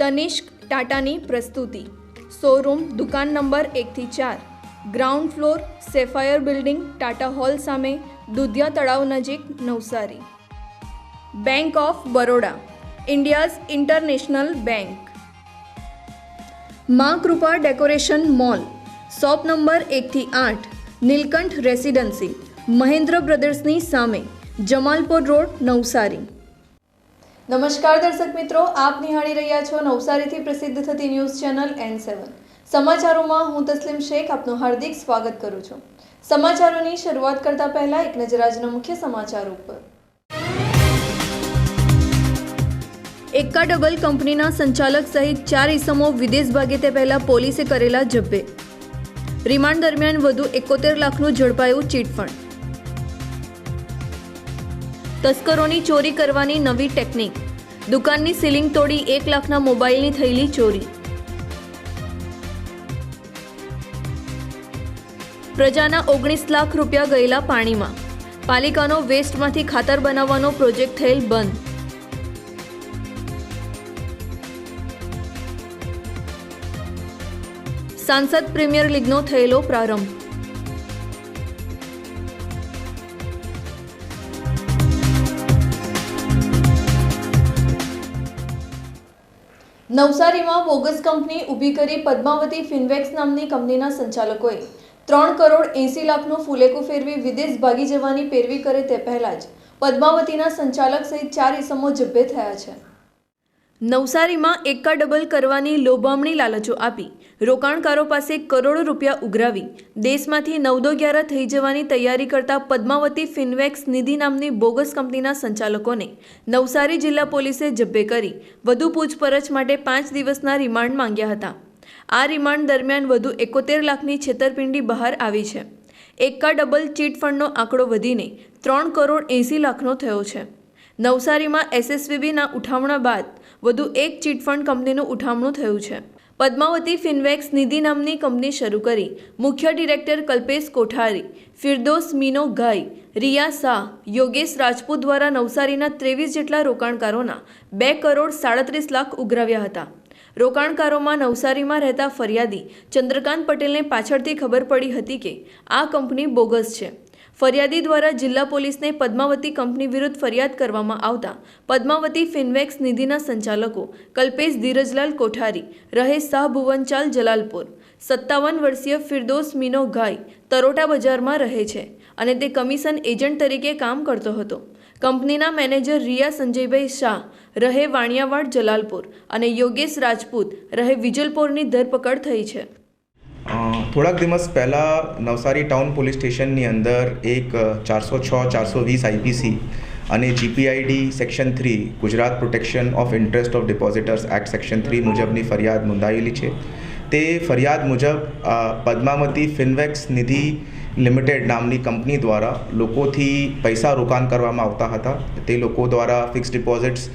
તનિષ્ક ટાટાની પ્રસ્તુતિ શોરૂમ દુકાન નંબર એકથી ચાર ground floor sapphire building Tata hall સામે દુધિયા તળાવ નજીક Navsari bank of Baroda India's international bank મા Kripa decoration mall shop number એકથી આઠ નીલકંઠ રેસિડન્સી મહેન્દ્ર બ્રદર્સની સામે જમાલપુર રોડ નવસારી નમસ્કાર દર્શક મિત્રો, આપ નિહાળી રહ્યા છો નવસારીથી પ્રસિદ્ધ થતી ન્યૂઝ ચેનલ એન સેવન સમાચારોમાં હું તસ્લીમ શેખ આપનું હાર્દિક સ્વાગત કરું છું. સમાચારોની શરૂઆત કરતા પહેલા એક નજર આજના મુખ્ય સમાચાર ઉપર. એક્કા ડબલ કંપનીના સંચાલક સહિત ચાર ઇસમો વિદેશ ભાગે તે પહેલા પોલીસે કરેલા જબ્બે રિમાન્ડ દરમિયાન વધુ એકોતેર લાખનું ઝડપાયું ચીટફંડ તસ્કરોની ચોરી કરવાની નવી ટેકનિક. દુકાનની સીલિંગ તોડી એક લાખના મોબાઈલની થયેલી ચોરી. પ્રજાના ઓગણીસ લાખ રૂપિયા ગયેલા પાણીમાં. પાલિકાનો વેસ્ટમાંથી ખાતર બનાવવાનો પ્રોજેક્ટ થયેલ બંધ. સાંસદ પ્રીમિયર લીગનો થયેલો પ્રારંભ. નવસારીમાં બોગસ કંપની ઊભી કરી પદ્માવતી ફિનવેક્સ નામની કંપનીના સંચાલકોએ ત્રણ કરોડ એંસી લાખનું ફુલેકું ફેરવી વિદેશ ભાગી જવાની પેરવી કરે તે પહેલા જ. પદ્માવતીના સંચાલક સહિત ચાર ઇસમો જબ્બે થયા છે. નવસારીમાં એકા ડબલ કરવાની લોભામણી લાલચો આપી. રોકાણકારો પાસે કરોડો રૂપિયા ઉઘરાવી. દેશમાંથી નવદો ગ્યારા થઈ જવાની તૈયારી કરતા પદ્માવતી ફિનવેક્સ નિધિ નામની બોગસ કંપનીના સંચાલકોને નવસારી જિલ્લા પોલીસે જબ્બે કરી. વધુ પૂછપરછ માટે પાંચ દિવસના રિમાન્ડ માંગ્યા હતા. આ રિમાન્ડ દરમિયાન વધુ એકોતેર લાખની છેતરપિંડી બહાર આવી છે. એકા ડબલ ચીટ ફંડનો આંકડો વધીને ત્રણ કરોડ એંસી લાખનો થયો છે. નવસારીમાં એસએસવીબીના ઉઠાવણા બાદ વધુ એક ચીટફંડ કંપનીનું ઉઠામણું થયું છે. પદ્માવતી ફિનવેક્સ નિધિ નામની કંપની શરૂ કરી. મુખ્ય ડિરેક્ટર કલ્પેશ કોઠારી, ફિરદોસ મીનો ગાય રિયા શાહ, યોગેશ રાજપૂત દ્વારા નવસારીના ત્રેવીસ જેટલા રોકાણકારોના બે કરોડ સાડત્રીસ લાખ ઉઘરાવ્યા હતા. રોકાણકારોમાં નવસારીમાં રહેતા ફરિયાદી ચંદ્રકાંત પટેલને પાછળથી ખબર પડી હતી કે આ કંપની બોગસ છે. ફરિયાદી દ્વારા જિલ્લા પોલીસને પદ્માવતી કંપની વિરુદ્ધ ફરિયાદ કરવામાં આવતા પદ્માવતી ફિનવેક્સ નિધિના સંચાલકો કલ્પેશ ધીરજલાલ કોઠારી રહે શાહ ભુવનચાલ જલાલપુર, સત્તાવન વર્ષીય ફિરદોસ મીનો ગાય તરોટા બજારમાં રહે છે અને તે કમિશન એજન્ટ તરીકે કામ કરતો હતો. કંપનીના મેનેજર રિયા સંજયભાઈ શાહ, રહે વાણિયાવાડ જલાલપુર અને યોગેશ રાજપૂત, રહે વિજલપોરની ધરપકડ થઈ છે. થોડાક દિવસ પહેલાં નવસારી ટાઉન પોલીસ સ્ટેશનની અંદર એક ચારસો છ, ચારસો વીસ આઈપીસી અને GPID section three, Gujarat protection of interest of depositors act section three મુજબની ફરિયાદ નોંધાયેલી છે. તે ફરિયાદ મુજબ પદ્માવતી ફિનવેક્સ નિધિ લિમિટેડ નામની કંપની દ્વારા લોકોથી પૈસા રોકાણ કરવામાં આવતા હતા. તે લોકો દ્વારા ફિક્સ ડિપોઝિટ્સ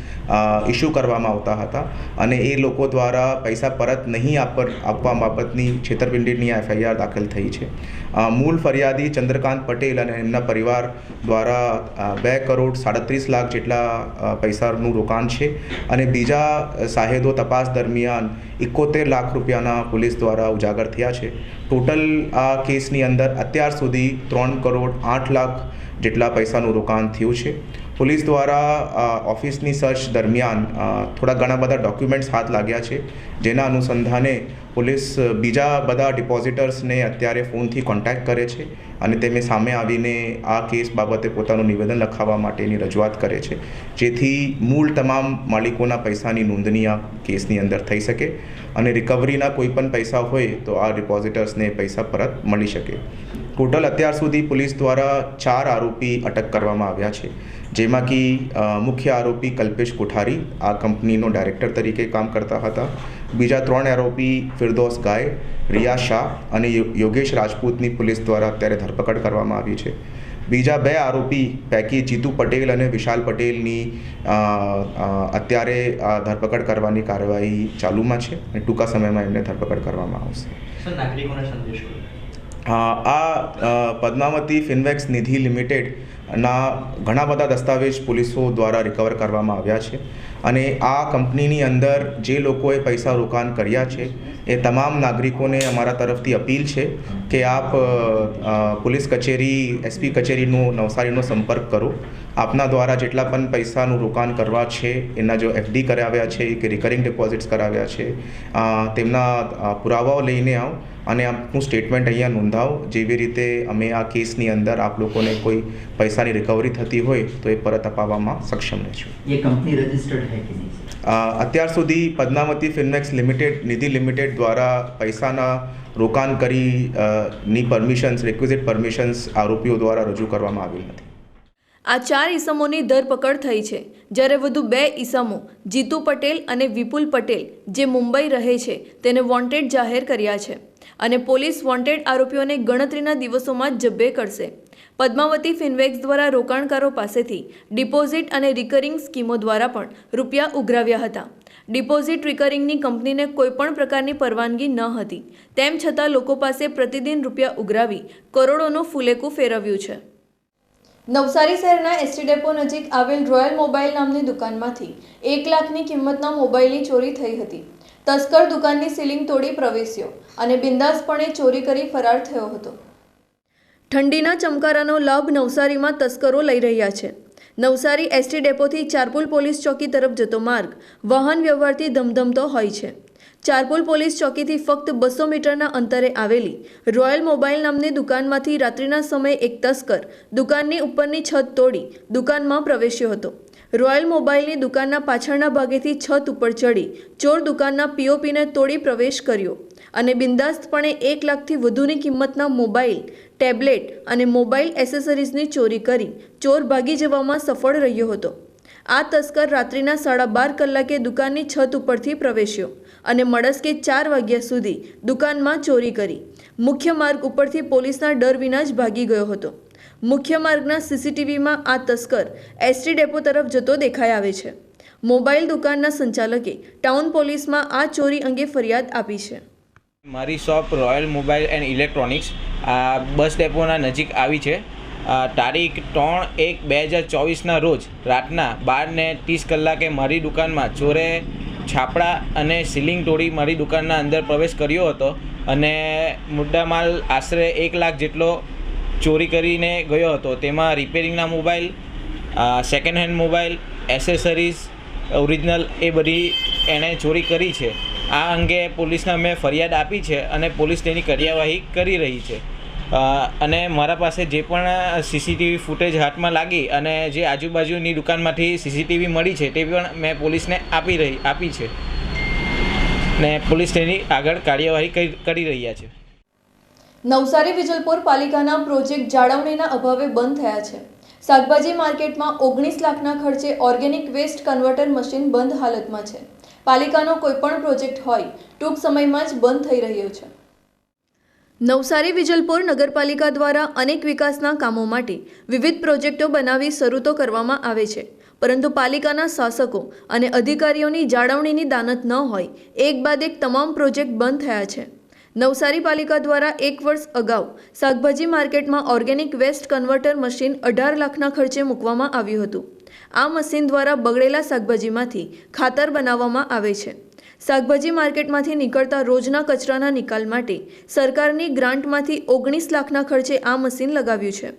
ઇસ્યુ કરવામાં આવતા હતા અને એ લોકો દ્વારા પૈસા પરત નહીં આપ આપવા બાબતની છેતરપિંડીની એફઆઈઆર દાખલ થઈ છે. મૂળ ફરિયાદી ચંદ્રકાંત પટેલ અને એમના પરિવાર દ્વારા બે કરોડ સાડત્રીસ લાખ જેટલા પૈસાનું રોકાણ છે અને બીજા સાહેદો તપાસ દરમિયાન એકોતેર લાખ રૂપિયાના પોલીસ દ્વારા ઉજાગર થયા છે. ટોટલ આ કેસની અંદર અત્યાર સુધી ત્રણ કરોડ આઠ લાખ જેટલા પૈસાનું રોકાણ થયું છે. પોલીસ દ્વારા ઓફિસની સર્ચ દરમિયાન થોડા ઘણા બધા ડોક્યુમેન્ટ્સ હાથ લાગ્યા છે, જેના અનુસંધાને પોલીસ બીજા બધા ડિપોઝિટર્સને અત્યારે ફોનથી કોન્ટેક્ટ કરે છે અને તેમને સામે આવીને આ કેસ બાબતે પોતાનું નિવેદન લખાવવા માટેની રજૂઆત કરે છે. જેથી મૂળ તમામ માલિકોના પૈસાની નોંધણી આ કેસની અંદર થઈ શકે અને રિકવરીના કોઈ પણ પૈસા હોય તો આ ડિપોઝિટર્સને પૈસા પરત મળી શકે. ટોટલ અત્યાર સુધી પોલીસ દ્વારા ચાર આરોપી અટક કરવામાં આવ્યા છે. જેમાંથી કે મુખ્ય આરોપી કલ્પેશ કોઠારી આ કંપનીનો ડાયરેક્ટર તરીકે કામ કરતા હતા. બીજા ત્રણ આરોપી ફિરદોસ ગાય રિયા શાહ અને યોગેશ રાજપૂતની પોલીસ દ્વારા અત્યારે ધરપકડ કરવામાં આવી છે. બીજા બે આરોપી પૈકી જીતુ પટેલ અને વિશાલ પટેલની અત્યારે ધરપકડ કરવાની કાર્યવાહી ચાલુમાં છે અને ટૂંકા સમયમાં એમને ધરપકડ કરવામાં આવશે. નાગરિકોને સંદેશ આ પદ્માવતી ફિનવેક્સ નિધિ લિમિટેડના ઘણા બધા દસ્તાવેજ પોલીસો દ્વારા રિકવર કરવામાં આવ્યા છે. અને આ કંપનીની અંદર જે લોકોએ પૈસા રોકાણ કર્યા છે, એ તમામ નાગરિકોને અમારા તરફથી અપીલ છે કે આપ પોલીસ કચેરી એસપી કચેરીનો, નવસારીનો સંપર્ક કરો. આપના દ્વારા જેટલા પણ પૈસાનું રોકાણ કરવા છે, એના જો એફડી કરાવ્યા છે, કે રિકરિંગ ડિપોઝિટ્સ કરાવ્યા છે તેમના પુરાવાઓ લઈને આવો. અને આપનું સ્ટેટમેન્ટ અહીંયા નોંધાવો. જેવી રીતે અમે આ કેસની અંદર આપ લોકોને કોઈ પૈસાની રિકવરી થતી હોય તો એ પરત અપાવવામાં સક્ષમ રહેશું. એ અત્યાર સુધી પદ્માવતી ફિનમેક્સ લિમિટેડ નિધિ લિમિટેડ દ્વારા પૈસાના રોકાણ કરી ની પરમિશન્સ રિક્વિઝિટ પરમિશન્સ આરોપીઓ દ્વારા રજૂ કરવામાં આવેલ નથી. આ ચાર ઈસમોની ધરપકડ થઈ છે. જ્યારે વધુ બે ઈસમો જીતુ પટેલ અને વિપુલ પટેલ જે મુંબઈ રહે છે તેને વોન્ટેડ જાહેર કર્યા છે. અને પોલીસ વોન્ટેડ આરોપીઓને ગણતરીના દિવસોમાં જબ્બે કરશે. પદ્માવતી ફિનવેક્સ દ્વારા રોકાણકારો પાસેથી ડિપોઝિટ અને રિકરિંગ સ્કીમો દ્વારા પણ રૂપિયા ઉઘરાવ્યા હતા. ડિપોઝિટ રિકરિંગની કંપનીને કોઈપણ પ્રકારની પરવાનગી ન હતી. તેમ છતાં લોકો પાસે પ્રતિદિન રૂપિયા ઉઘરાવી કરોડોનું ફૂલેકું ફેરવ્યું છે. નવસારી શહેરના એસટી ડેપો નજીક આવેલ રોયલ મોબાઈલ નામની દુકાનમાંથી એક લાખની કિંમતના મોબાઈલની ચોરી થઈ હતી. તસ્કર દુકાનની સીલિંગ તોડી પ્રવેશ્યો અને બિંદાસપણે ચોરી કરી ફરાર થયો હતો. ઠંડીના ચમકારાનો લાભ નવસારીમાં તસ્કરો લઈ રહ્યા છે. નવસારી એસટી ડેપોથી ચારપુલ પોલીસ ચોકી તરફ જતો માર્ગ વાહન વ્યવહારથી ધમધમતો હોય છે. ચારપુલ પોલીસ ચોકીથી ફક્ત બસો મીટરના અંતરે આવેલી રોયલ મોબાઈલ નામની દુકાનમાંથી રાત્રિના સમયે એક તસ્કર દુકાનની ઉપરની છત તોડી દુકાનમાં પ્રવેશ્યો હતો. રોયલ મોબાઈલની દુકાનના પાછળના ભાગેથી છત ઉપર ચડી ચોર દુકાનના પીઓપીને તોડી પ્રવેશ કર્યો અને બિંદાસ્તપણે એક લાખથી વધુની કિંમતના મોબાઈલ ટેબ્લેટ અને મોબાઈલ એસેસરીઝની ચોરી કરી ચોર ભાગી જવામાં સફળ રહ્યો હતો. આ તસ્કર રાત્રિના સાડા બાર કલાકે દુકાનની છત ઉપરથી પ્રવેશ્યો અને મળસ્કે ચાર વાગ્યા સુધી દુકાનમાં ચોરી કરી. મુખ્ય માર્ગ ઉપરથી પોલીસના ડર વિના જ ભાગી ગયો હતો. મુખ્ય માર્ગના સીસીટીવીમાં આ તસ્કર એસટી ડેપો તરફ જતો દેખાઈ આવે છે. મોબાઈલ દુકાનના સંચાલકે ટાઉન પોલીસમાં આ ચોરી અંગે ફરિયાદ આપી છે. મારી shop royal mobile and electronics, આ બસ ડેપોના નજીક આવી છે. તારીખ ત્રણ એક બે હજાર ચોવીસના રોજ રાતના બાર ને ત્રીસ કલાકે મારી દુકાનમાં ચોરે છાપડા અને સીલિંગ તોડી મારી દુકાનના અંદર પ્રવેશ કર્યો હતો અને મુદ્દામાલ આશરે એક લાખ જેટલો ચોરી કરીને ગયો હતો. તેમાં રિપેરિંગના mobile second hand mobile accessories original એ બધી એણે ચોરી કરી છે. આ અંગે પોલીસને અમે ફરિયાદ આપી છે અને પોલીસ તેની કાર્યવાહી કરી રહી છે. અને મારા પાસે જે પણ સીસીટીવી ફૂટેજ હાથમાં લાગી અને જે આજુબાજુની દુકાનમાંથી સીસીટીવી મળી છે તે પણ મેં પોલીસને આપી રહી, આપી છે. ને પોલીસ તેની આગળ કાર્યવાહી કરી કરી રહ્યા છે. નવસારી વિજલપુર પાલિકાના પ્રોજેક્ટ જાળવણીના અભાવે બંધ થયા છે. શાકભાજી માર્કેટમાં ઓગણીસ લાખના ખર્ચે ઓર્ગેનિક વેસ્ટ કન્વર્ટર મશીન બંધ હાલતમાં છે. પાલિકાનો કોઈપણ પ્રોજેક્ટ હોય, ટૂંક સમયમાં જ બંધ થઈ રહ્યો છે. નવસારી વિજલપુર નગરપાલિકા દ્વારા અનેક વિકાસના કામો માટે વિવિધ પ્રોજેક્ટો બનાવી શરૂ તો કરવામાં આવે છે, પરંતુ પાલિકાના શાસકો અને અધિકારીઓની જાળવણીની દાનત ન હોય, એક બાદ એક તમામ પ્રોજેક્ટ બંધ થયા છે. નવસારી પાલિકા દ્વારા એક વર્ષ અગાઉ શાકભાજી માર્કેટમાં ઓર્ગેનિક વેસ્ટ કન્વર્ટર મશીન અઢાર લાખના ખર્ચે મૂકવામાં આવ્યું હતું. આ મશીન દ્વારા બગડેલા શાકભાજીમાંથી ખાતર બનાવવામાં આવે છે. શાકભાજી માર્કેટમાંથી નીકળતા રોજના કચરાના નિકાલ માટે સરકારની ગ્રાન્ટમાંથી ઓગણીસ લાખના ખર્ચે આ મશીન લગાવ્યું છે.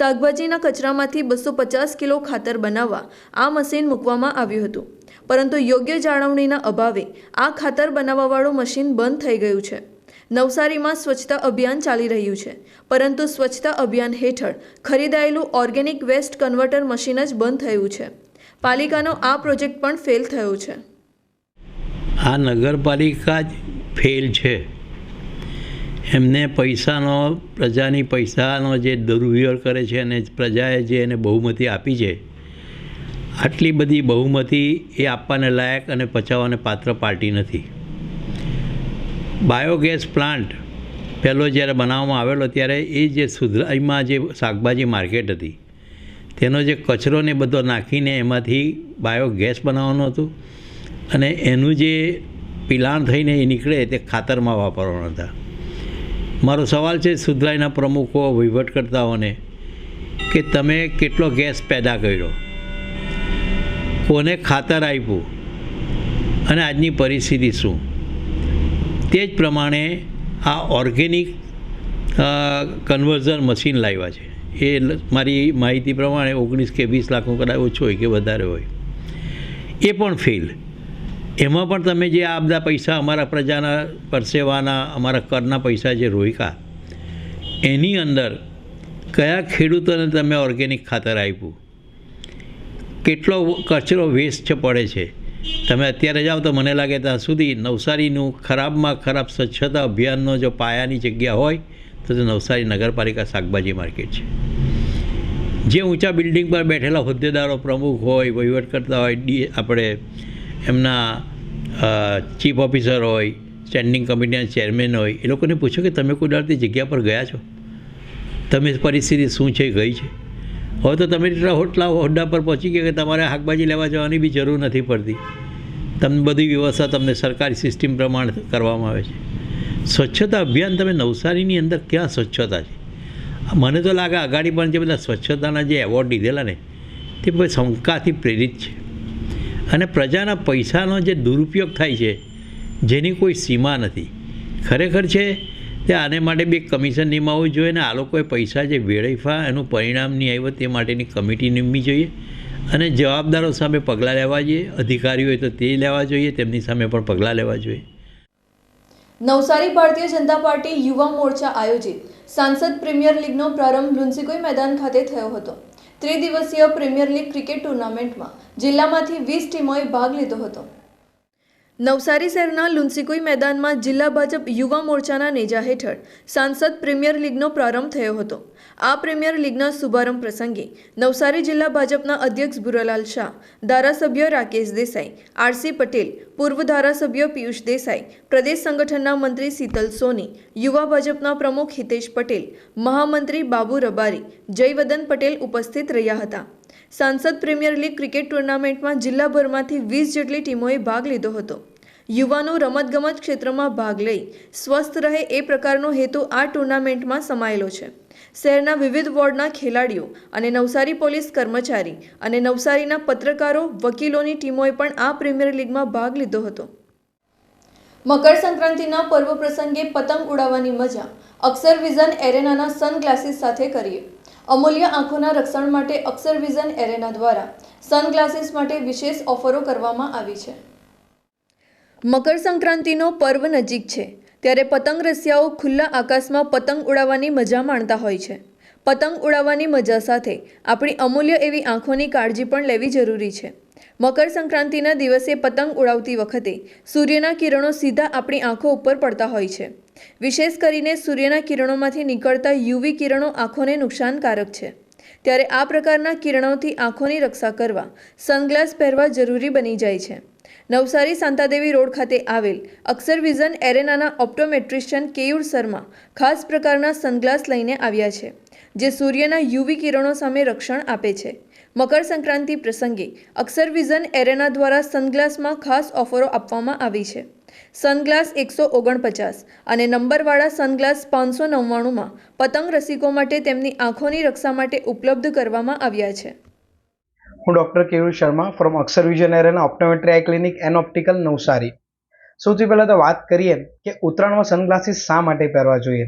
શાકભાજીના કચરામાંથી બસો પચાસ કિલો ખાતર બનાવવા આ મશીન મૂકવામાં આવ્યું હતું. પરંતુ યોગ્ય જાળવણીના અભાવે આ ખાતર બનાવવાવાળું મશીન બંધ થઈ ગયું છે. નવસારીમાં સ્વચ્છતા અભિયાન ચાલી રહ્યું છે. પરંતુ સ્વચ્છતા અભિયાન હેઠળ ખરીદાયેલું ઓર્ગેનિક વેસ્ટ કન્વર્ટર મશીન જ બંધ થયું છે. પાલિકાનો આ પ્રોજેક્ટ પણ ફેલ થયો છે. આ નગરપાલિકા જ ફેલ છે. એમને પૈસાનો, પ્રજાની પૈસાનો જે દુર્વ્યવહાર કરે છે અને પ્રજાએ જે એને બહુમતી આપી છે, આટલી બધી બહુમતી એ આપવાને લાયક અને પચાવવાને પાત્ર પાર્ટી નથી. બાયોગેસ પ્લાન્ટ પહેલો જ્યારે બનાવવામાં આવેલો ત્યારે એ જે સુધરાઈમાં જે શાકભાજી માર્કેટ હતી, તેનો જે કચરો ને બધો નાખીને એમાંથી બાયોગેસ બનાવવાનું હતું અને એનું જે પિલાણ થઈને એ નીકળે તે ખાતરમાં વાપરવાના હતા. મારો સવાલ છે સુધરાઈના પ્રમુખો, વહીવટકર્તાઓને, કે તમે કેટલો ગેસ પેદા કર્યો? કોને ખાતર આપ્યું? અને આજની પરિસ્થિતિ શું? તે જ પ્રમાણે આ ઓર્ગેનિક કન્વર્ઝન મશીન લાવ્યા છે. એ મારી માહિતી પ્રમાણે ઓગણીસ કે વીસ લાખનું કદાચ ઓછું હોય કે વધારે હોય. એ પણ ફેલ એમાં પણ તમે જે આ બધા પૈસા અમારા પ્રજાના પરસેવાના, અમારા કરના પૈસા જે રોક્યા, એની અંદર કયા ખેડૂતોને તમે ઓર્ગેનિક ખાતર આપ્યું? કેટલો કચરો વેસ્ટ પડે છે? તમે અત્યારે જાઓ તો મને લાગે ત્યાં સુધી નવસારીનું ખરાબમાં ખરાબ સ્વચ્છતા અભિયાનનો જો પાયાની જગ્યા હોય, તો તે નવસારી નગરપાલિકા શાકભાજી માર્કેટ છે. જે ઊંચા બિલ્ડિંગ પર બેઠેલા હોદ્દેદારો પ્રમુખ હોય, વહીવટ કરતા હોય, ડી, આપણે એમના ચીફ ઓફિસર હોય, સ્ટેન્ડિંગ કમિટીના ચેરમેન હોય, એ લોકોને પૂછો કે તમે કોઈ દાડતી જગ્યા પર ગયા છો? તમે પરિસ્થિતિ શું છે, ગઈ છે? હવે તો તમે એટલા હોટલા હોડ્ડા પર પહોંચી ગયા કે તમારે શાકભાજી લેવા જવાની બી જરૂર નથી પડતી. તમને બધી વ્યવસ્થા તમને સરકારી સિસ્ટમ પ્રમાણે કરવામાં આવે છે. સ્વચ્છતા અભિયાન તમે નવસારીની અંદર ક્યાં સ્વચ્છતા છે? મને તો લાગે આગાડી પણ જે બધા સ્વચ્છતાના જે એવોર્ડ લીધેલા ને, તે પછી શંકાથી પ્રેરિત છે. અને પ્રજાના પૈસાનો જે દુરુપયોગ થાય છે, જેની કોઈ સીમા નથી. ખરેખર છે તે આને માટે બે કમિશન નિમાવવું જોઈએ ને આ લોકોએ પૈસા જે વેડફા એનું પરિણામ નહીં આવ્યું તે માટેની કમિટી નિમવી જોઈએ અને જવાબદારો સામે પગલાં લેવા જોઈએ. અધિકારીઓ હોય તો તે લેવા જોઈએ, તેમની સામે પણ પગલાં લેવા જોઈએ. નવસારી ભારતીય જનતા પાર્ટી યુવા મોરચા આયોજિત સાંસદ પ્રીમિયર લીગનો પ્રારંભ લુન્સીકોઈ મેદાન ખાતે થયો હતો. ત્રિદિવસીય પ્રીમિયર લીગ ક્રિકેટ ટુર્નામેન્ટમાં જિલ્લામાંથી વીસ ટીમોએ ભાગ લીધો હતો. નવસારી શહેરના લુન્સીકુઈ મેદાનમાં જિલ્લા ભાજપ યુવા મોરચાના નેજા હેઠળ સાંસદ પ્રીમિયર લીગનો પ્રારંભ થયો હતો. આ પ્રીમિયર લીગના શુભારંભ પ્રસંગે નવસારી જિલ્લા ભાજપના અધ્યક્ષ ભુરાલાલ શાહ, ધારાસભ્ય રાકેશ દેસાઈ, આરસી પટેલ, પૂર્વ ધારાસભ્ય પિયુષ દેસાઈ, પ્રદેશ સંગઠનના મંત્રી શીતલ સોની, યુવા ભાજપના પ્રમુખ હિતેશ પટેલ, મહામંત્રી બાબુ રબારી, જયવદન પટેલ ઉપસ્થિત રહ્યા હતા. સાંસદ પ્રીમિયર લીગ ક્રિકેટ ટુર્નામેન્ટમાં જિલ્લાભરમાંથી વીસ જેટલી ટીમોએ ભાગ લીધો હતો. યુવાનો રમતગમત ક્ષેત્રમાં ભાગ લઈ સ્વસ્થ રહે એ પ્રકારનો હેતુ આ ટુર્નામેન્ટમાં સમાયેલો છે. શહેરના વિવિધ વોર્ડના ખેલાડીઓ અને નવસારી પોલીસ કર્મચારી અને નવસારીના પત્રકારો, વકીલોની ટીમોએ પણ આ પ્રીમિયર લીગમાં ભાગ લીધો હતો. મકર સંક્રાંતિના પર્વ પ્રસંગે પતંગ ઉડાવવાની મજા અક્ષર વિઝન એરેનાના સનગ્લાસીસ સાથે કરીએ. અમૂલ્ય આંખોના રક્ષણ માટે અક્ષર વિઝન એરેના દ્વારા સનગ્લાસીસ માટે વિશેષ ઓફરો કરવામાં આવી છે. મકર સંક્રાંતિનો પર્વ નજીક છે, ત્યારે પતંગ રસિયાઓ ખુલ્લા આકાશમાં પતંગ ઉડાવવાની મજા માણતા હોય છે. પતંગ ઉડાવવાની મજા સાથે આપણી અમૂલ્ય એવી આંખોની કાળજી પણ લેવી જરૂરી છે. મકર સંક્રાંતિના દિવસે પતંગ ઉડાવતી વખતે સૂર્યના કિરણો સીધા આપણી આંખો ઉપર પડતા હોય છે. વિશેષ કરીને સૂર્યના કિરણોમાંથી નીકળતા યુવી કિરણો આંખોને નુકસાનકારક છે. ત્યારે આ પ્રકારના કિરણોથી આંખોની રક્ષા કરવા સનગ્લાસ પહેરવા જરૂરી બની જાય છે. નવસારી સાંતાદેવી રોડ ખાતે આવેલ અક્ષર વિઝન એરેનાના ઓપ્ટોમેટ્રિશિયન કેયુર શર્મા ખાસ પ્રકારના સનગ્લાસ લઈને આવ્યા છે, જે સૂર્યના યુવી કિરણો સામે રક્ષણ આપે છે. મકર સંક્રાંતિ પ્રસંગે અક્ષર વિઝન એરેના દ્વારા સનગ્લાસમાં ખાસ ઓફરો આપવામાં આવી છે. સનગ્લાસ એકસો ઓગણપચાસ અને નંબરવાળા સનગ્લાસ પાંચસો નવ્વાણુંમાં પતંગ રસિકો માટે તેમની આંખોની રક્ષા માટે ઉપલબ્ધ કરવામાં આવ્યા છે. હું doctor Keyur Sharma from Akshar vision arena optometry eye clinic and optical Navsari. સૌથી પહેલાં તો વાત કરીએ કે ઉત્તરાયણમાં સનગ્લાસીસ શા માટે પહેરવા જોઈએ?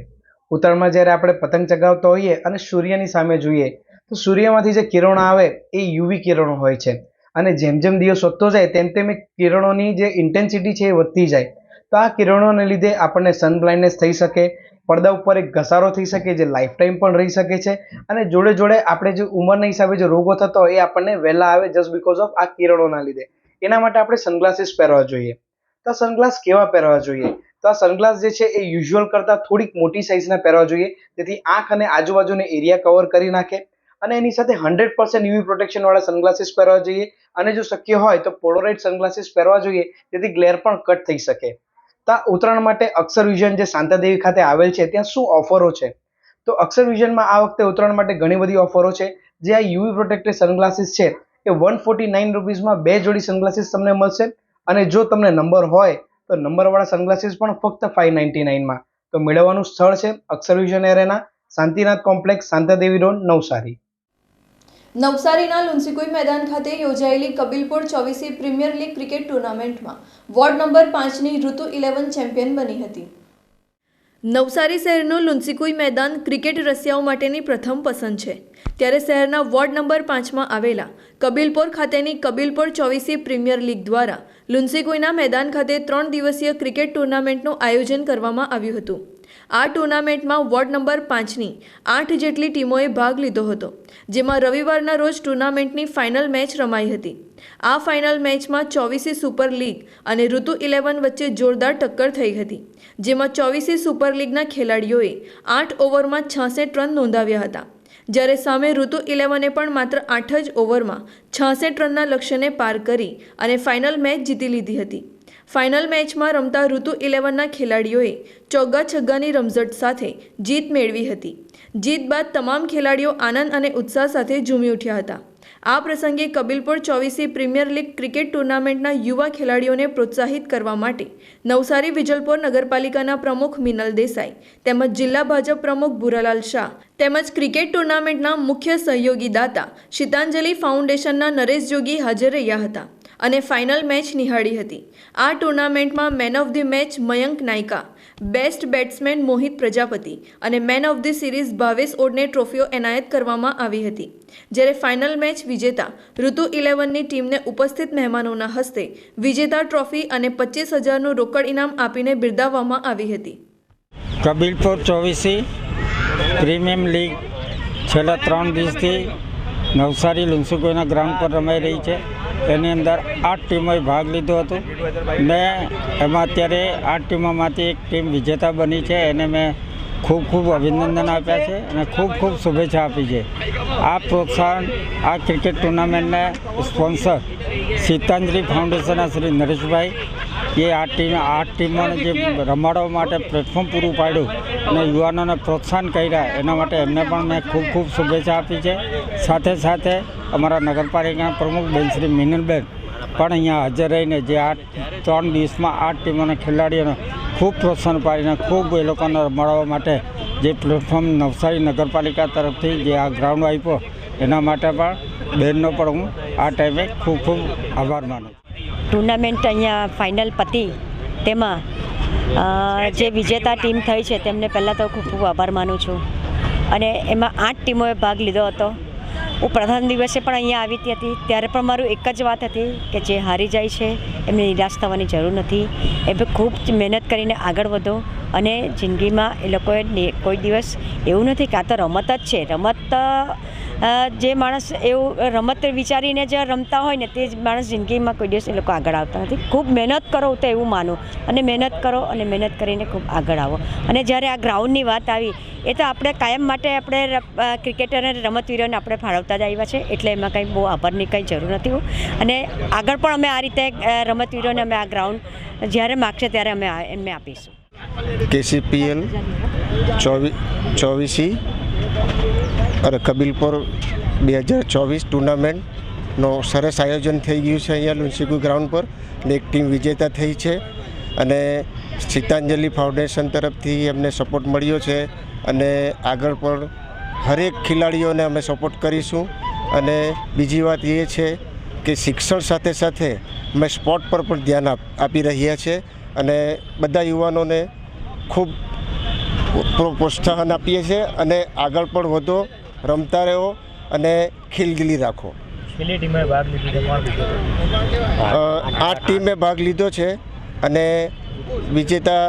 ઉત્તરાયણમાં જ્યારે આપણે પતંગ ચગાવતા હોઈએ અને સૂર્યની સામે જોઈએ, તો સૂર્યમાંથી જે કિરણો આવે એ યુવી કિરણો હોય છે. અને જેમ જેમ દિવસ વધતો જાય, તેમ તેમ કિરણોની જે ઇન્ટેન્સિટી છે એ વધતી જાય. તો આ કિરણોને લીધે આપણને સન બ્લાઇન્ડનેસ થઈ શકે પડદા ઉપર એક ઘસારો થઈ શકે જે લાઈફ ટાઈમ પણ રહી શકે છે. અને જોડે જોડે આપણે જે ઉંમરના હિસાબે જે રોગો થતો હોય એ આપણને વહેલા આવે જસ્ટ બિકોઝ ઓફ આ કિરણોના લીધે. એના માટે આપણે સનગ્લાસીસ પહેરવા જોઈએ. તો સનગ્લાસ કેવા પહેરવા જોઈએ? તો આ સનગ્લાસ જે છે એ યુઝ્યુઅલ કરતાં થોડીક મોટી સાઇઝના પહેરવા જોઈએ. જેથી આંખ અને આજુબાજુને એરિયા કવર કરી નાખે. અને એની સાથે હંડ્રેડ પર્સન્ટ યુવી પ્રોટેક્શનવાળા સનગ્લાસીસ પહેરવા જોઈએ. અને જો શક્ય હોય તો પોલોરાઇડ સનગ્લાસીસ પહેરવા જોઈએ. જેથી ગ્લેર પણ કટ થઈ શકે. તો ઉત્તરાયણ માટે અક્ષર વિઝન જે શાંતાદેવી ખાતે આવેલ છે, ત્યાં શું ઓફરો છે? તો અક્ષર વિઝનમાં આ વખતે ઉત્તરાયણ માટે ઘણી બધી ઓફરો છે. જે આ યુવી પ્રોટેક્ટેડ સનગ્લાસીસ છે, એ વન ફોર્ટી નાઇન રૂપીઝમાં બે જોડી સનગ્લાસીસ તમને મળશે. અને જો તમને નંબર હોય, તો નંબરવાળા સનગ્લાસીસ પણ ફક્ત ફાઇવ નાઇન્ટી નાઇનમાં તો મેળવવાનું સ્થળ છે Akshar vision arena Shantinath complex Shantadevi road Navsari. નવસારીના લુન્સીકુઈ મેદાન ખાતે યોજાયેલી Kabilpur Chovisi premier league cricket ટુર્નામેન્ટમાં વોર્ડ નંબર પાંચની ઋતુ ઇલેવન ચેમ્પિયન બની હતી. નવસારી શહેરનું લુન્સીકુઈ મેદાન ક્રિકેટ રસિયાઓ માટેની પ્રથમ પસંદ છે. ત્યારે શહેરના વોર્ડ નંબર પાંચમાં આવેલા કબીલપુર ખાતેની કબીલપુર ચોવીસી પ્રીમિયર લીગ દ્વારા લુન્સીકુઈના મેદાન ખાતે ત્રણ દિવસીય ક્રિકેટ ટુર્નામેન્ટનું આયોજન કરવામાં આવ્યું હતું. આ ટુર્નામેન્ટમાં વોર્ડ નંબર પાંચની આઠ જેટલી ટીમોએ ભાગ લીધો હતો, જેમાં રવિવારના રોજ ટુર્નામેન્ટની ફાઇનલ મેચ રમાઈ હતી. આ ફાઇનલ મેચમાં ચોવીસી સુપર લીગ અને ઋતુ ઇલેવન વચ્ચે જોરદાર ટક્કર થઈ હતી, જેમાં ચોવીસી સુપર લીગના ખેલાડીઓએ આઠ ઓવરમાં છાસઠ રન નોંધાવ્યા હતા. જ્યારે સામે ઋતુ ઇલેવને પણ માત્ર આઠ જ ઓવરમાં છાસઠ રનના લક્ષ્યને પાર કરી અને ફાઇનલ મેચ જીતી લીધી હતી. ફાઇનલ મેચમાં રમતા ઋતુ ઇલેવનના ખેલાડીઓએ ચોગ્ગા છગ્ગાની રમઝટ સાથે જીત મેળવી હતી. જીત બાદ તમામ ખેલાડીઓ આનંદ અને ઉત્સાહ સાથે ઝૂમી ઉઠ્યા હતા. આ પ્રસંગે Kabilpur Chovisi premier league cricket ટુર્નામેન્ટના યુવા ખેલાડીઓને પ્રોત્સાહિત કરવા માટે નવસારી વિજલપોર નગરપાલિકાના પ્રમુખ મિનલ દેસાઈ તેમજ જિલ્લા ભાજપ પ્રમુખ ભુરાલાલ શાહ તેમજ ક્રિકેટ ટુર્નામેન્ટના મુખ્ય સહયોગી દાતા શીતાંજલિ ફાઉન્ડેશનના નરેશ જોગી હાજર રહ્યા હતા. અને ફાઇનલ મેચ નિહાળી હતી. આ ટુર્નામેન્ટમાં man of the match Mayank Nayaka, best batsman Mohit Prajapati અને man of the series Bhavesh ઓડને ટ્રોફીઓ એનાયત કરવામાં આવી હતી. જ્યારે ફાઇનલ મેચ વિજેતા ઋતુ ઇલેવનની ટીમને ઉપસ્થિત મહેમાનોના હસ્તે વિજેતા ટ્રોફી અને પચીસ હજારનું રોકડ ઇનામ આપીને બિરદાવવામાં આવી હતી. કબીલપુર ચોવીસી પ્રીમિયમ લીગ છેલ્લા ત્રણ દિવસથી નવસારી લુન્સુકોઈના ગ્રાઉન્ડ પર રમાઈ રહી છે. એની અંદર આઠ ટીમોએ ભાગ લીધો હતો. ને એમાં અત્યારે આઠ ટીમોમાંથી એક ટીમ વિજેતા બની છે. એને મેં ખૂબ ખૂબ અભિનંદન આપ્યા છે અને ખૂબ ખૂબ શુભેચ્છા આપી છે. આ પ્રોત્સાહન આ ક્રિકેટ ટુર્નામેન્ટને સ્પોન્સર સીતાંજલિ ફાઉન્ડેશનના શ્રી નરેશભાઈ એ આ ટીમ આઠ ટીમોને જે રમાડવા માટે પ્લેટફોર્મ પૂરું પાડ્યું અને યુવાનોને પ્રોત્સાહન કર્યા, એના માટે એમને પણ મેં ખૂબ ખૂબ શુભેચ્છા આપી છે. સાથે સાથે અમારા નગરપાલિકાના પ્રમુખ બેન શ્રી મિનલબેન પણ અહીંયા હાજર રહીને જે આ ત્રણ દિવસમાં આઠ ટીમોના ખેલાડીઓને ખૂબ પ્રોત્સાહન પાડીને ખૂબ એ લોકોને રમાડવા માટે જે પ્લેટફોર્મ નવસારી નગરપાલિકા તરફથી જે આ ગ્રાઉન્ડ આપ્યો, એના માટે પણ બહેનનો પણ હું આ ટાઈમે ખૂબ ખૂબ આભાર માનું છું. ટુર્નામેન્ટ અહીંયા ફાઇનલ પતી તેમાં જે વિજેતા ટીમ થઈ છે તેમને પહેલાં તો ખૂબ ખૂબ આભાર માનું છું. અને એમાં આઠ ટીમોએ ભાગ લીધો હતો. હું પ્રથમ દિવસે પણ અહીંયા આવી હતી ત્યારે પણ મારું એક જ વાત હતી કે જે હારી જાય છે, એમને નિરાશ થવાની જરૂર નથી. એ ખૂબ મહેનત કરીને આગળ વધો. અને જિંદગીમાં એ લોકોએ કોઈ દિવસ એવું નથી કાં તો રમત જ છે. રમત જે માણસ એવું રમત વિચારીને જે રમતા હોય ને તે જ માણસ જિંદગીમાં કોઈ દિવસ એ લોકો આગળ આવતા નથી. ખૂબ મહેનત કરો તો એવું માનું. અને મહેનત કરો અને મહેનત કરીને ખૂબ આગળ આવો. અને જ્યારે આ ગ્રાઉન્ડની વાત આવી, એ તો આપણે કાયમ માટે આપણે ક્રિકેટર અને રમતવીરોને આપણે ફાળવતા જ આવ્યા છે. એટલે એમાં કંઈ બહુ આભારની કંઈ જરૂર નથી અને આગળ પણ અમે આ રીતે રમતવીરોને અમે આ ગ્રાઉન્ડ જ્યારે માગશે ત્યારે અમે એમને આપીશું. કેસીપીએલ, ચોવી ચોવીસી અને કબીલપુર બે હજાર ચોવીસ ટુર્નામેન્ટનો સરસ આયોજન થઈ ગયું છે અહીંયા લુન્સીકુ ગ્રાઉન્ડ પર એક ટીમ વિજેતા થઈ છે અને સીતાંજલિ ફાઉન્ડેશન તરફથી એમને સપોર્ટ મળ્યો છે અને આગળ પણ હરેક ખેલાડીઓને અમે સપોર્ટ કરીશું અને બીજી વાત એ છે કે શિક્ષણ સાથે સાથે અમે સ્પોર્ટ પર પણ ધ્યાન આપી રહ્યા છે અને બધા યુવાનોને ખૂબ પ્રોત્સાહન આપીએ છીએ અને આગળ પણ વધો રમતા રહો અને ખીલગીલી રાખો. આ આઠ ટીમે ભાગ લીધો છે અને વિજેતા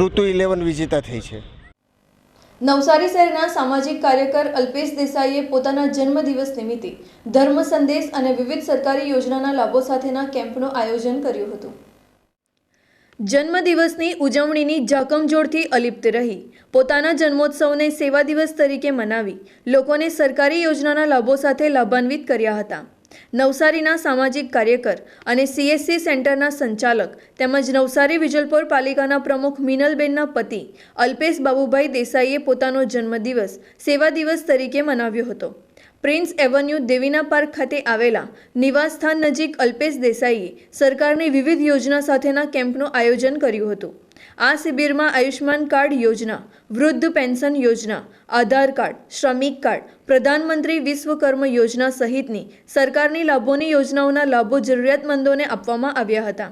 ઋતુ ઇલેવન વિજેતા થઈ છે. નવસારી શહેરના સામાજિક કાર્યકર અલ્પેશ દેસાઈએ પોતાના જન્મદિવસ નિમિત્તે ધર્મ સંદેશ અને વિવિધ સરકારી યોજનાના લાભો સાથેના કેમ્પનું આયોજન કર્યું હતું. જન્મદિવસની ઉજવણીની જાકમજોડથી અલિપ્ત રહી. પોતાના જન્મોત્સવને સેવા દિવસ તરીકે મનાવી લોકોને સરકારી યોજનાના લાભો સાથે લાભાન્વિત કર્યા હતા. નવસારીના સામાજિક કાર્યકર અને સીએસસી સેન્ટરના સંચાલક તેમજ નવસારી વિજલપોર પાલિકાના પ્રમુખ મિનલબેનના પતિ અલ્પેશ બાબુભાઈ દેસાઈએ પોતાનો જન્મદિવસ સેવા દિવસ તરીકે મનાવ્યો હતો. પ્રિન્સ એવન્યુ દેવીના પાર્ક ખાતે આવેલા નિવાસસ્થાન નજીક અલ્પેશ દેસાઈએ સરકારની વિવિધ યોજના સાથેના કેમ્પનું આયોજન કર્યું હતું. આ શિબિરમાં આયુષ્માન કાર્ડ યોજના, વૃદ્ધ પેન્શન યોજના, આધાર કાર્ડ, શ્રમિક કાર્ડ, પ્રધાનમંત્રી વિશ્વકર્મ યોજના સહિતની સરકારની લાભોની યોજનાઓના લાભો જરૂરિયાતમંદોને આપવામાં આવ્યા હતા.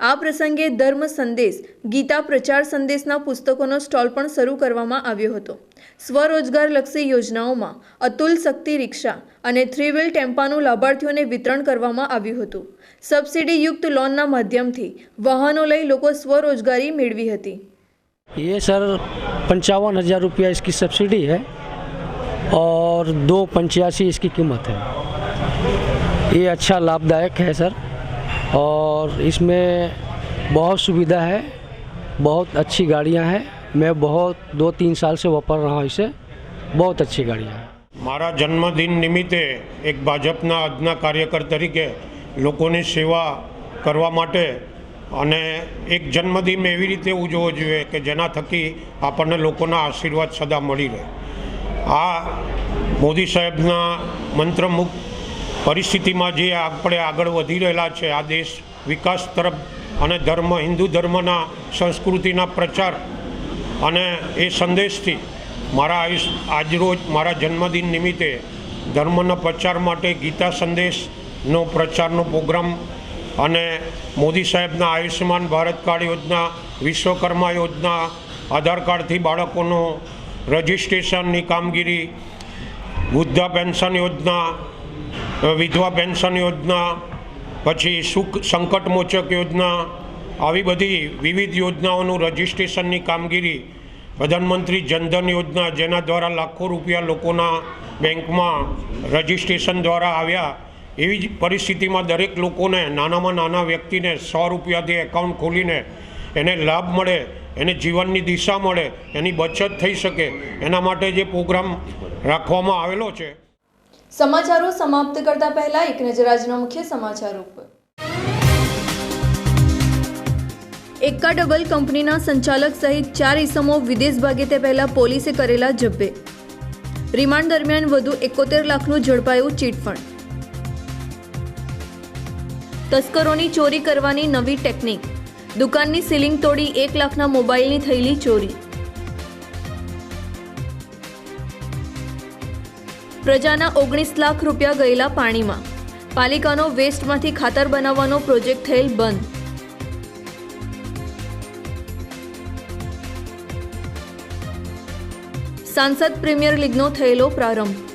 આ પ્રસંગે ધર્મ સંદેશ ગીતા પ્રચાર સંદેશના પુસ્તકોનો સ્ટોલ પણ શરૂ કરવામાં આવ્યો હતો સ્વરોજગારલક્ષી યોજનાઓમાં અતુલ શક્તિ રિક્ષા અને થ્રી વ્હીલ ટેમ્પાનું લાભાર્થીઓને વિતરણ કરવામાં આવ્યું હતું સબસિડીયુક્ત લોનના માધ્યમથી વાહનો લઈ લોકો સ્વરોજગારી મેળવી હતી ये सर पंचावन हज़ार रुपया इसकी सब्सिडी है और दो पंचासी इसकी कीमत है ये अच्छा लाभदायक है सर और इसमें बहुत सुविधा है बहुत अच्छी गाड़ियाँ हैं मैं बहुत दो तीन साल से वापर रहा हूँ इसे बहुत अच्छी गाड़ियाँ हैं મારા જન્મદિન નિમિત્તે એક ભાજપના અદના કાર્યકર તરીકે લોકોની સેવા કરવા માટે અને એક જન્મદિન એવી રીતે ઉજવવો જોઈએ કે જેના થકી આપણને લોકોના આશીર્વાદ સદા મળી રહે આ મોદી સાહેબના મંત્રમુગ્ધ પરિસ્થિતિમાં જે આપણે આગળ વધી રહેલા છે, આ દેશ વિકાસ તરફ અને ધર્મ, હિન્દુ ધર્મના સંસ્કૃતિના પ્રચાર અને એ સંદેશથી મારા આજરોજ મારા જન્મદિન નિમિત્તે ધર્મના પ્રચાર માટે ગીતા સંદેશનો પ્રચારનો પ્રોગ્રામ અને મોદી સાહેબના આયુષ્યમાન ભારત કાર્ડ યોજના, વિશ્વકર્મા યોજના, આધાર કાર્ડથી બાળકોનું રજિસ્ટ્રેશનની કામગીરી, વૃદ્ધા પેન્શન યોજના વિધવા પેન્શન યોજના, પછી સુખ સંકટ મોચક યોજના, આવી બધી વિવિધ યોજનાઓનું રજિસ્ટ્રેશનની કામગીરી, પ્રધાનમંત્રી જનધન યોજના, જેના દ્વારા લાખો રૂપિયા લોકોના બેંકમાં રજિસ્ટ્રેશન દ્વારા આવ્યા, એવી જ પરિસ્થિતિમાં દરેક લોકોને, નાનામાં નાના વ્યક્તિને સો રૂપિયાથી એકાઉન્ટ ખોલીને એને લાભ મળે, એને જીવનની દિશા મળે, એની બચત થઈ શકે, એના માટે જે પ્રોગ્રામ રાખવામાં આવેલો છે સમાચારો સમાપ્ત કરતા પહેલા એક નજર આજના મુખ્ય સમાચારો પર એક્કા ડબલ કંપનીના સંચાલક સહિત ચાર ઇસમો વિદેશ ભાગે તે પહેલા પોલીસે કરેલા જબ્બે રિમાન્ડ દરમિયાન વધુ એકોતેર લાખનું ઝડપાયું ચીટફંડ. તસ્કરોની ચોરી કરવાની નવી ટેકનિક. દુકાનની સીલિંગ તોડી એક લાખના મોબાઈલની થયેલી ચોરી. પ્રજાના ઓગણીસ લાખ રૂપિયા ગયેલા પાણીમાં. પાલિકાનો વેસ્ટમાંથી ખાતર બનાવવાનો પ્રોજેક્ટ થયેલ બંધ. સાંસદ પ્રીમિયર લીગનો થયેલો પ્રારંભ.